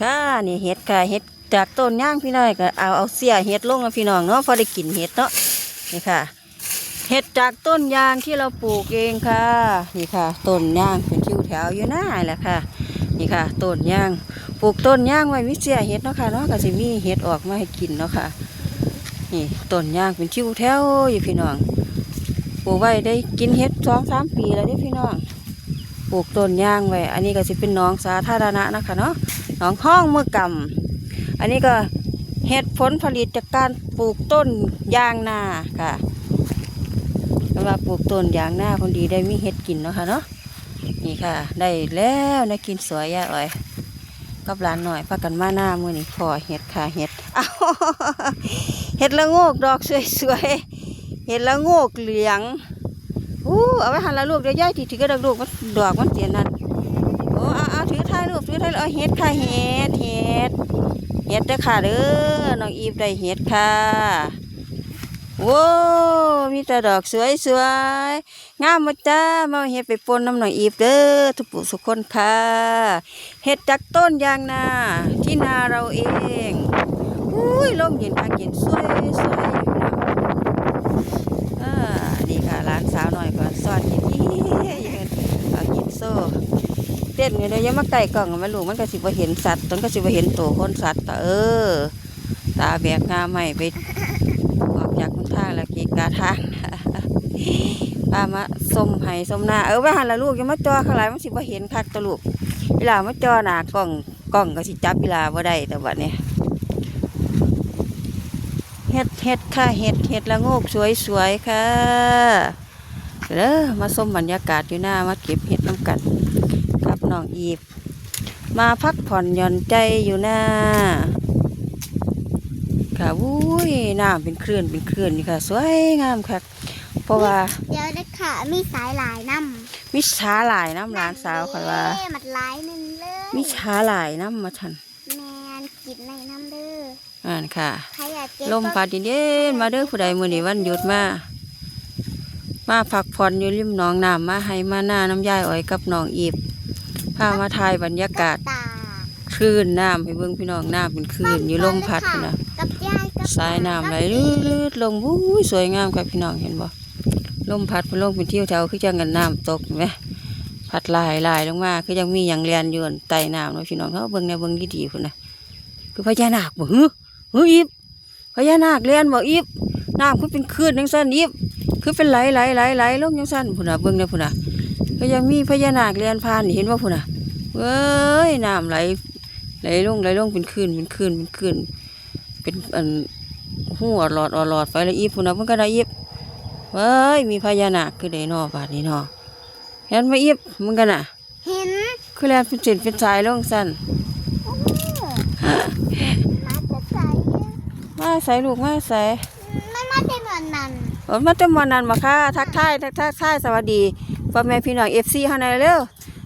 ค่ะนี่เห็ดค่ะเห็ดจากต้นย่างพี่น้อยก็เอาเอาเสียเห็ดลงนะพี่น้องเนาะพอได้กินเห็ดเนาะนี่ค่ะ เห็ดจากต้นยางที่เราปลูกเองค่ะนี่ค่ะต้นยางเป็นทิวแถวอยู่หน้าแหละค่ะนี่ค่ะต้นยางปลูกต้นยางไว้มิเสียเห็ดเนาะค่ะเนาะก็จะมีเห็ดออกมาให้กินเนาะค่ะนี่ต้นยางเป็นทิวแถวอยู่พี่น้องปลูกไว้ได้กินเห็ดสองสามปีแล้วเด้อพี่น้องปลูกต้นยางไว้ อันนี้ก็จะเป็นน้องสาธารณะนะคะเนาะ หนองห้องเมื่อกำอันนี้ก็เห็ดผลผลิตจากการปลูกต้นยางนาค่ะเพราะว่าปลูกต้นยางนาคนดีได้มีเห็ดกินเนาะค่ะเนาะนี่ค่ะ ได้แล้วนะกินสวยย่อ่อยกับหลานหน่อยพากันมาหน้ามือนี่พอเห็ดค่ะเห็ดอ้าเห็ดละโงกดอกสวยๆเห็ดละโงกเหลืองอู้เอาไว้หันละลูกเดี๋ยวย่ายทีถือกระดอกลูกมันดอกมันเสียนั่นโอ้เอาเอาถือถ่า ยรูปถือถ่ายรูปเอาเห็ดค่ะเห็ดเห็ดเห็ดเด้อค่ะเด้อน้องอีฟได้เห็ดค่ะโว้มีแต่ดอกสวยสวยๆงามมาจ้ามาเฮ็ดไปปนน้ำหน่อยอีบเด้อทุกผู้สุกคนค่ะเฮ็ดจากต้นยางนาที่นาเราเองอุ้ยลมเย็นค่ะเย็นสวยสวยอยู่นะอ่านี่ค่ะร้านสาวหน่อยก็ซ่อนกินอียืนเอากินโซ่ เต้นอยู่เลยอยังมาไก่กล่องมาลูกมันก็สิบ่เห็นสัตว์ต้นก็สิบ่เห็นตัวคนสัตว์แต่เออ ตาแบกงาใหม่ไปออกจากคุณทางแล้วกีกาทางป้ามาส้มไห้ส้มหน้าเออว่าหันละลูกยังมาจอข้างหลายมันสิบ่เห็นคักตะลูกเวลามาจอหน้ากล้องกล้องก็สิจับเวลาบ่ได้แต่บัดนี้เฮ็ดเฮ็ดค่ะเฮ็ดเฮ็ดละโงกสวยสวยค่ะเด้อมาส้มบรรยากาศอยู่หน้ามาเก็บเห็ดน้ำกัน น้องอีฟมาพักผ่อนหย่อนใจอยู่หน้าค่ะวุ้ยน้ำเป็นคลื่นเป็นคลื่นนี่ค่ะ สวยงามค่ะเพราะว่าเดี๋ยวนะค่ะมีสายหลายน้ำมิช้าหลายน้ำหลานสาวค่ะว่าเอ้มันหลายนึงเลยมิช้าหลายน้ำมาทันแมนกินในน้ำเด้ออ่านค่ะใครอยากเก็บลมพัดเย็นๆมาเด้อผู้ใดมื้อนี้วันหยุดมามาพักผ่อนอยู่ริมหนองน้ำมาให้มาหน้าน้ำยายอ้อยกับน้องอีบ พามาถ่ายบรรยากาศตาคลื่นน้ำให้เบิ่งพี่น้องน้ำเป็นคลื่นอยู่ลมพัดพุ่นนะกับยายกับสายน้ำไหลลืดๆลงวุ้ยสวยงามครับพี่น้องเห็นบ่ลมพัดมันลงเป็นเที่ยวแถวคือจังกันน้ำตกเห็นไหมพัดลายลายลงมาคือยังมีอย่างเรียนอยู่อั่นใต้น้ำเนาะพี่น้องเขาเบิ่งในเบิ่งดีๆพุ่นนะคือพญานาคบ่ฮึฮึอีบพญานาคเรียนบ่อีบน้ำคือเป็นคลื่นจังซั่นอีบคือเป็นไหลไหลไหลไหลลงจังซั่นพุ่นน่ะเบิ่งในพุ่นน่ะ ก็ยังมีพญานาคเรียนผ่านนี่เห็นบ่พุ่นน่ะเว้ยน้ำไหลไหลลงไหลลงเป็นคลื่นเป็นคลื่นเป็นคลื่นเป็นอันหัวหลอดออหลอดไฟละอีพุ่นนะเพิ่นก็ได้อีบเว้ยมีพญานาคคือได้นอบาดนี้นอเห็นไหมาอีบมึงกันน่ะ เห็น คือแลนเป็นเส้นเป็นสายลงสั่นโอ้โหมาจะใส่มาใส่ลูกมาใส่มันมาได้เหมือนนั้นโอ้มาเต็มวันนั้นมาค่ะทักทายทักทายทักทายสวัสดี พ่อแม่พี่น้องเอฟซีเฮาหน่อยเร็ว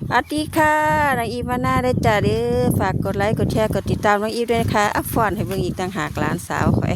สวัสดีค่ะนางอีฟมาหน้าได้จ้าเด้อฝากกดไลค์กดแชร์กดติดตามน้องอีฟด้วยนะคะอัพฟอนให้เบิ่งอีกต่างหากหลานสาวข่อย